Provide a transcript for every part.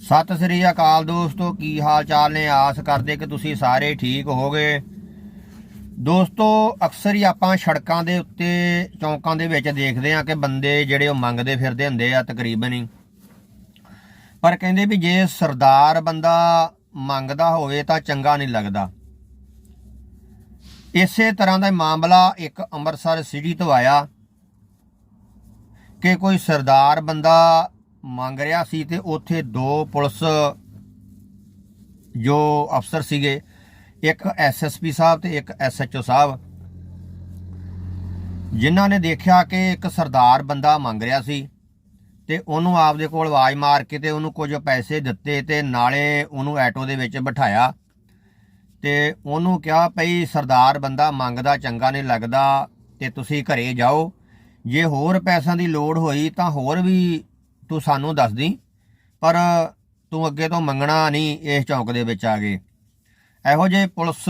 ਸਤਿ ਸ੍ਰੀ ਅਕਾਲ ਦੋਸਤੋ, ਕੀ ਹਾਲ ਚਾਲ ਨੇ? ਆਸ ਕਰਦੇ ਕਿ ਤੁਸੀਂ ਸਾਰੇ ਠੀਕ ਹੋਗੇ ਦੋਸਤੋ, ਅਕਸਰ ਹੀ ਆਪਾਂ ਸੜਕਾਂ ਦੇ ਉੱਤੇ, ਚੌਂਕਾਂ ਦੇ ਵਿੱਚ ਦੇਖਦੇ ਆ ਕਿ ਬੰਦੇ ਜਿਹੜੇ ਉਹ ਮੰਗਦੇ ਫਿਰਦੇ ਹੁੰਦੇ ਆ ਤਕਰੀਬਨ ਹੀ। ਪਰ ਕਹਿੰਦੇ ਵੀ ਜੇ ਸਰਦਾਰ ਬੰਦਾ ਮੰਗਦਾ ਹੋਵੇ ਤਾਂ ਚੰਗਾ ਨਹੀਂ ਲੱਗਦਾ। ਇਸੇ ਤਰ੍ਹਾਂ ਦਾ ਮਾਮਲਾ ਇੱਕ ਅੰਮ੍ਰਿਤਸਰ ਸਿਟੀ ਤੋਂ ਆਇਆ ਕਿ ਕੋਈ ਸਰਦਾਰ ਬੰਦਾ ਮੰਗ ਰਿਹਾ ਸੀ ਤੇ ਉੱਥੇ ਦੋ ਪੁਲਿਸ ਜੋ ਅਫਸਰ ਸੀਗੇ, ਇੱਕ ਐਸਐਸਪੀ ਸਾਹਿਬ ਤੇ ਇੱਕ ਐਸਐਚਓ ਸਾਹਿਬ, ਜਿਨ੍ਹਾਂ ਨੇ ਦੇਖਿਆ ਕਿ ਇੱਕ ਸਰਦਾਰ ਬੰਦਾ ਮੰਗ ਰਿਹਾ ਸੀ ਤੇ ਉਹਨੂੰ ਆਪਦੇ ਕੋਲ ਆਵਾਜ਼ ਮਾਰ ਕੇ ਤੇ ਉਹਨੂੰ ਕੁਝ ਪੈਸੇ ਦਿੱਤੇ ਤੇ ਨਾਲੇ ਉਹਨੂੰ ਐਟੋ ਦੇ ਵਿੱਚ ਬਿਠਾਇਆ ਤੇ ਉਹਨੂੰ ਕਿਹਾ ਭਈ ਸਰਦਾਰ ਬੰਦਾ ਮੰਗਦਾ ਚੰਗਾ ਨਹੀਂ ਲੱਗਦਾ ਤੇ ਤੁਸੀਂ ਘਰੇ ਜਾਓ, ਜੇ ਹੋਰ ਪੈਸਿਆਂ ਦੀ ਲੋੜ ਹੋਈ ਤਾਂ ਹੋਰ ਵੀ ਤੂੰ ਸਾਨੂੰ ਦੱਸ ਦੀ। ਪਰ ਤੂੰ ਅੱਗੇ ਤੋਂ ਮੰਗਣਾ ਨਹੀਂ ਇਸ ਚੌਂਕ ਦੇ ਵਿੱਚ ਆ ਗਏ ਇਹੋ ਜਿਹੇ ਪੁਲਿਸ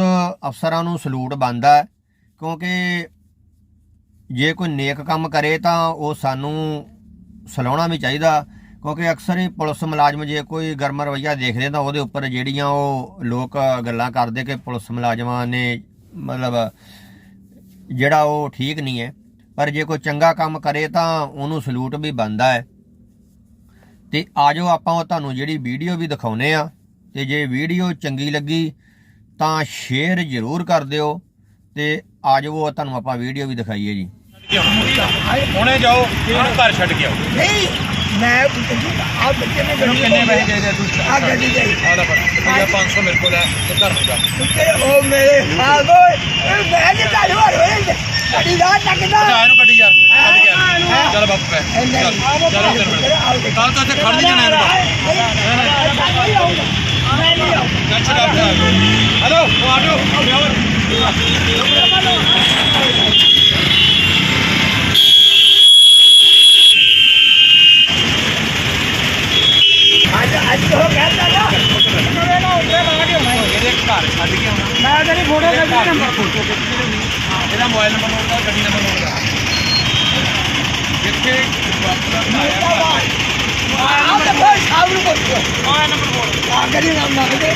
ਅਫਸਰਾਂ ਨੂੰ ਸਲੂਟ ਬੰਦਾ ਕਿਉਂਕਿ ਜੇ ਕੋਈ ਨੇਕ ਕੰਮ ਕਰੇ ਤਾਂ ਉਹ ਸਾਨੂੰ ਸਲਾਉਣਾ ਵੀ ਚਾਹੀਦਾ। ਕਿਉਂਕਿ ਅਕਸਰ ਹੀ ਪੁਲਿਸ ਮੁਲਾਜ਼ਮ ਜੇ ਕੋਈ ਗਰਮ ਰਵਈਆ ਦੇਖਦੇ ਤਾਂ ਉਹਦੇ ਉੱਪਰ ਜਿਹੜੀਆਂ ਉਹ ਲੋਕ ਗੱਲਾਂ ਕਰਦੇ ਕਿ ਪੁਲਿਸ ਮੁਲਾਜ਼ਮਾਂ ਨੇ ਮਤਲਬ ਜਿਹੜਾ ਉਹ ਠੀਕ ਨਹੀਂ ਹੈ। ਪਰ ਜੇ ਕੋਈ ਚੰਗਾ ਕੰਮ ਕਰੇ ਤਾਂ ਉਹਨੂੰ ਸਲੂਟ ਵੀ ਬੰਦਾ ਹੈ। ਤੇ ਆਜੋ ਆਪਾਂ ਉਹ ਤੁਹਾਨੂੰ ਜਿਹੜੀ ਵੀਡੀਓ ਵੀ ਦਿਖਾਉਨੇ ਆ ਤੇ ਜੇ ਵੀਡੀਓ ਚੰਗੀ ਲੱਗੀ ਤਾਂ ਸ਼ੇਅਰ ਜ਼ਰੂਰ ਕਰ ਦਿਓ ਤੇ ਆਜੋ ਉਹ ਤੁਹਾਨੂੰ ਆਪਾਂ ਵੀਡੀਓ ਵੀ ਦਿਖਾਈਏ ਜੀ। ਹੁਣੇ ਜਾਓ ਉਹਨੂੰ ਘਰ ਛੱਡ ਕੇ ਆਓ। ਨਹੀਂ ਮੈਂ ਆ ਬੱਚੇ ਨੇ ਤੈਨੂੰ ਕਿੰਨੇ ਪੈਸੇ ਚਾਹੀਦੇ ਤੂੰ? ਆ ਗੱਡੀ ਦੇ। ਆਦਾ ਪਰ ਰੁਪਿਆ 500 ਮੇਰੇ ਕੋਲ ਹੈ ਤੇ ਘਰ ਨੂੰ ਜਾ। ਉਹ ਮੇਰੇ ਹਾਲ ਓਏ ਇਹ ਮੈਂ ਨਹੀਂ ਤਾਂ ਹੋਰ ਹੋਏ ਗੱਡੀ ਦਾ ਚੱਕਦਾ ਜਾ ਇਹਨੂੰ ਕੱਢੀ ਯਾਰ ਕੱਢ ਕੇ ਆ। ਚੱਲ ਬਾਪੂ ਪੈ ਇਹ ਕੱਲ ਤਾਂ ਇੱਥੇ ਖੜ ਨਹੀਂ ਜਾਣਾ ਇਹਨੂੰ ਮੈਂ ਨਹੀਂ ਹਲੋ ਉਹ ਆਟੋ ਡਰਾਈਵਰ ਘਰ ਛੱਡ ਕੇ ਆਉਣਾ ਮੈਂ ਤੇਰੀ ਫੋਟੋ ਕੱਢੀ ਨੰਬਰ ਇਹਦਾ ਮੋਬਾਈਲ ਨੰਬਰ ਨੋਟ ਗੱਡੀ ਨੰਬਰ ਨੋਟ ਕਰ ਜਿੱਥੇ ਬਾਪੂ ਦਾ ਘਰ ਹੈ ਆ ਤਾਂ ਕੋਈ ਸਾਹਬ ਨੂੰ ਪੁੱਛੋ ਮੋਬਾਈਲ ਨੰਬਰ ਬੋਲ ਆ ਗੱਡੀ ਨਾਮ ਮੰਗਦੇ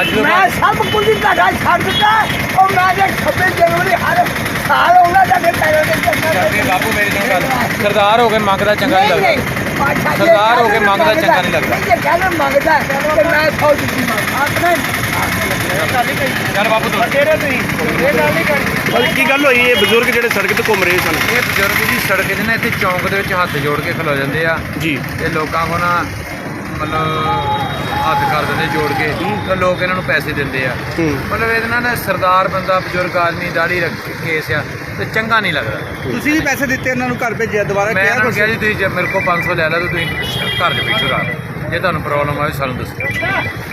ਅੱਜ ਤੋਂ ਮੈਂ ਬਾਅਦ- ਸਭ ਕੁਝ ਹੀ ਤੁਹਾਡਾ ਛੱਡ ਦਿੱਤਾ ਉਹ ਮੈਂ ਜੇ 26 ਜਨਵਰੀ ਹਰ ਸਾਲ ਉਹਨਾਂ ਦਾ ਪੈਰੋਂ ਦੇ ਚੱਲ ਵੀ ਬਾਪੂ ਮੇਰੀ ਸੁਣ ਗੱਲ। ਸਰਦਾਰ ਹੋ ਕੇ ਮੰਗਦਾ ਚੰਗਾ ਨਹੀਂ ਲੱਗਦਾ। ਸਰਦਾਰ ਹੋ ਕੇ ਮੰਗਦਾ ਚੰਗਾ ਨਹੀਂ ਲੱਗਦਾ। ਨਹੀਂ ਜੇ ਕਹਿੰਦਾ ਮੰਗਦਾ ਤੇ ਮੈਂ ਸੌ ਦਿੱਤੀ ਮੰਗ ਆਪਣੇ ਚੱਲ ਬਾਪੂ ਤੂੰ। ਤੇਰੇ ਤੁਸੀਂ। ਇਹ ਗੱਲ ਨਹੀਂ ਕਰਨੀ। ਭਾਈ ਕੀ ਗੱਲ ਹੋਈ? ਇਹ ਬਜ਼ੁਰਗ ਜਿਹੜੇ ਸੜਕ ਤੇ ਘੁੰਮ ਰਹੇ ਸਨ। ਇਹ ਬਜ਼ੁਰਗ ਜੀ ਸੜਕ ਦੇ ਨਾ ਇੱਥੇ ਚੌਂਕ ਦੇ ਵਿੱਚ ਹੱਥ ਜੋੜ ਕੇ ਖਲੋ ਜਾਂਦੇ ਆ। ਜੀ। ਤੇ ਲੋਕਾਂ ਕੋਲ ਨਾ ਮਤਲਬ ਹੱਥ ਕਰ ਦਿੰਦੇ ਜੋੜ ਕੇ ਤੇ ਲੋਕ ਇਹਨਾਂ ਨੂੰ ਪੈਸੇ ਦਿੰਦੇ ਆ। ਮਤਲਬ ਇਹਦੇ ਨਾਲ ਨਾ ਸਰਦਾਰ ਬੰਦਾ ਬਜ਼ੁਰਗ ਆਦਮੀ ਦਾੜੀ ਰੱਖ ਕੇ ਕੇਸ ਆ ਤੇ ਚੰਗਾ ਨਹੀਂ ਲੱਗਦਾ। ਤੁਸੀਂ ਵੀ ਪੈਸੇ ਦਿੱਤੇ ਉਹਨਾਂ ਨੂੰ ਘਰ ਭੇਜਿਆ ਦੁਬਾਰਾ ਮੈਂ ਇਹਨਾਂ ਨੂੰ ਕਿਹਾ ਜੀ ਤੁਸੀਂ ਜੇ ਮੇਰੇ ਕੋਲ 500 ਲੈ ਲਾ ਤਾਂ ਤੁਸੀਂ ਘਰ ਦੇ ਪਿੱਛੇ ਰੱਖ ਜੇ ਤੁਹਾਨੂੰ ਪ੍ਰੋਬਲਮ ਆਵੇ ਸਾਨੂੰ ਦੱਸੋ।